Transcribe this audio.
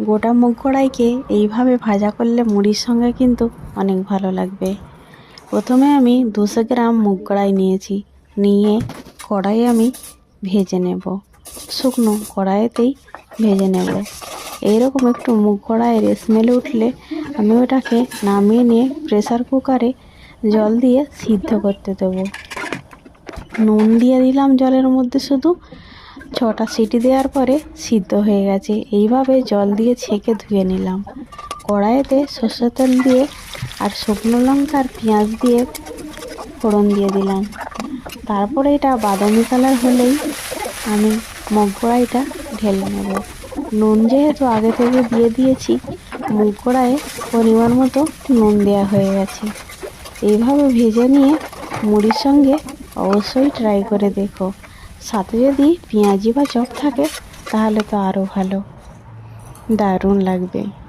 গোটা মুগ কড়াইকে এইভাবে ভাজা করলে মুড়ির সঙ্গে কিন্তু অনেক ভালো লাগবে। প্রথমে আমি দুশো গ্রাম মুগ কড়াই নিয়েছি। নিয়ে কড়াই আমি ভেজে নেব। শুকনো কড়াইতেই ভেজে নেব। এইরকম একটু মুগ কড়াইয়ের স্মেল উঠলে আমি ওটাকে নামিয়ে নিয়ে প্রেসার কুকারে জল দিয়ে সিদ্ধ করতে দেবো। নুন দিয়ে দিলাম জলের মধ্যে শুধু। ছটা সিটি দেওয়ার পরে সিদ্ধ হয়ে গেছে। এইভাবে জল দিয়ে ছেঁকে ধুয়ে নিলাম। কড়াইতে সর্ষের তেল দিয়ে আর শুকনো লঙ্কা আর পেঁয়াজ দিয়ে ফোড়ন দিয়ে দিলাম। তারপরে এটা বাদামি কালার হলেই আমি মুগ কড়াইটা ঢেলে নেব। নুন যেহেতু আগে থেকে দিয়ে দিয়েছি, মুগ কড়াইয়ে পরিমাণ মতো নুন দেওয়া হয়ে গেছে। এইভাবে ভেজে নিয়ে মুড়ির সঙ্গে অবশ্যই ট্রাই করে দেখো। সাথে যদি পেঁয়াজি বা চপ থাকে তাহলে তো আরও ভালো। দারুণ লাগবে।